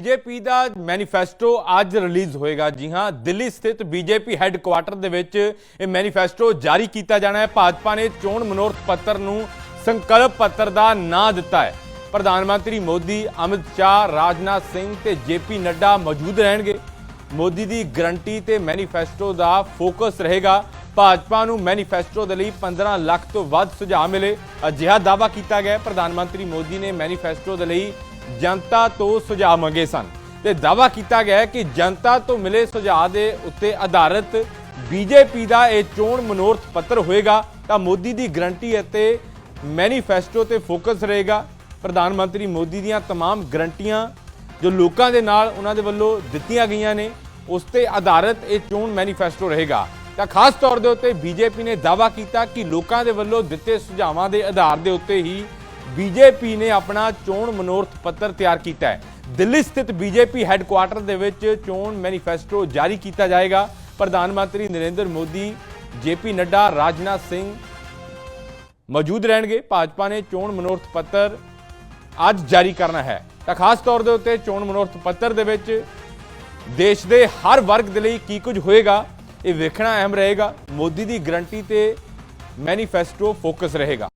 BJP ਦਾ manifesto ਅੱਜ release ਹੋਏਗਾ। ਜੀ ਹਾਂ, ਦਿੱਲੀ ਸਥਿਤ ਬੀਜੇਪੀ ਹੈੱਡਕੁਆਟਰ ਦੇ ਵਿੱਚ ਇਹ ਮੈਨੀਫੈਸਟੋ ਜਾਰੀ ਕੀਤਾ ਜਾਣਾ ਹੈ। ਭਾਜਪਾ ਨੇ ਚੋਣ ਮਨੋਰਥ ਪੱਤਰ ਨੂੰ ਸੰਕਲਪ ਪੱਤਰ ਦਾ ਨਾਂ ਦਿੱਤਾ ਹੈ। ਪ੍ਰਧਾਨ ਮੰਤਰੀ ਮੋਦੀ, ਅਮਿਤ ਸ਼ਾਹ, ਰਾਜਨਾਥ ਸਿੰਘ ਤੇ ਜੇਪੀ ਨੱਡਾ ਮੌਜੂਦ ਰਹਿਣਗੇ। ਮੋਦੀ ਦੀ ਗਰੰਟੀ ਤੇ ਮੈਨੀਫੈਸਟੋ ਦਾ ਫੋਕਸ ਰਹੇਗਾ। ਭਾਜਪਾ ਨੂੰ ਮੈਨੀਫੈਸਟੋ ਦੇ ਲਈ 15 ਲੱਖ ਤੋਂ ਵੱਧ ਸੁਝਾਅ ਮਿਲੇ। ਅਜਿਹਾ ਦਾਅਵਾ ਕੀਤਾ ਗਿਆ ਪ੍ਰਧਾਨ ਮੰਤਰੀ ਮੋਦੀ ਨੇ ਮੈਨੀਫੈਸਟੋ ਦੇ ਲਈ ਜਨਤਾ ਤੋਂ ਸੁਝਾਅ ਮੰਗੇ ਸਨ ਤੇ ਦਾਅਵਾ ਕੀਤਾ ਗਿਆ ਹੈ ਕਿ ਜਨਤਾ ਤੋਂ ਮਿਲੇ ਸੁਝਾਅ ਦੇ ਉੱਤੇ ਆਧਾਰਿਤ ਬੀਜੇਪੀ ਦਾ ਇਹ ਚੋਣ ਮਨੋਰਥ ਪੱਤਰ ਹੋਏਗਾ ਤਾਂ ਮੋਦੀ ਦੀ ਗਰੰਟੀ ਅਤੇ ਮੈਨੀਫੈਸਟੋ ਤੇ ਫੋਕਸ ਰਹੇਗਾ ਪ੍ਰਧਾਨ ਮੰਤਰੀ ਮੋਦੀ ਦੀਆਂ तमाम ਗਰੰਟੀਆਂ ਜੋ ਲੋਕਾਂ ਦੇ ਨਾਲ ਉਹਨਾਂ ਦੇ ਵੱਲੋਂ ਦਿੱਤੀਆਂ ਗਈਆਂ ਨੇ ਉਸ ਤੇ ਆਧਾਰਿਤ ਇਹ ਚੋਣ ਮੈਨੀਫੈਸਟੋ ਰਹੇਗਾ ਤਾਂ ਖਾਸ ਤੌਰ ਦੇ ਉੱਤੇ ਬੀਜੇਪੀ ਨੇ ਦਾਅਵਾ ਕੀਤਾ ਕਿ ਲੋਕਾਂ ਦੇ ਵੱਲੋਂ ਦਿੱਤੇ ਸੁਝਾਵਾਂ ਦੇ ਆਧਾਰ ਦੇ ਉੱਤੇ ਹੀ ਬੀਜੇਪੀ ਨੇ ਆਪਣਾ ਚੋਣ ਮਨੋਰਥ ਪੱਤਰ ਤਿਆਰ ਕੀਤਾ ਹੈ। ਦਿੱਲੀ ਸਥਿਤ ਬੀਜੇਪੀ ਹੈੱਡਕੁਆਟਰ ਦੇ ਵਿੱਚ ਚੋਣ ਮੈਨੀਫੈਸਟੋ ਜਾਰੀ ਕੀਤਾ ਜਾਏਗਾ। ਪ੍ਰਧਾਨ ਮੰਤਰੀ ਨਰਿੰਦਰ ਮੋਦੀ, ਜੇਪੀ ਨੱਡਾ, ਰਾਜਨਾਥ ਸਿੰਘ ਮੌਜੂਦ ਰਹਿਣਗੇ। ਭਾਜਪਾ ਨੇ ਚੋਣ ਮਨੋਰਥ ਪੱਤਰ ਅੱਜ ਜਾਰੀ ਕਰਨਾ ਹੈ। ਤਾਂ ਖਾਸ ਤੌਰ ਦੇ ਉੱਤੇ ਚੋਣ ਮਨੋਰਥ ਪੱਤਰ ਦੇ ਵਿੱਚ ਦੇਸ਼ ਦੇ ਹਰ ਵਰਗ ਦੇ ਲਈ ਕੀ ਕੁਝ ਹੋਏਗਾ, ਇਹ ਵੇਖਣਾ ਅਹਿਮ ਰਹੇਗਾ। ਮੋਦੀ ਦੀ ਗਰੰਟੀ ਤੇ ਮੈਨੀਫੈਸਟੋ ਫੋਕਸ ਰਹੇਗਾ।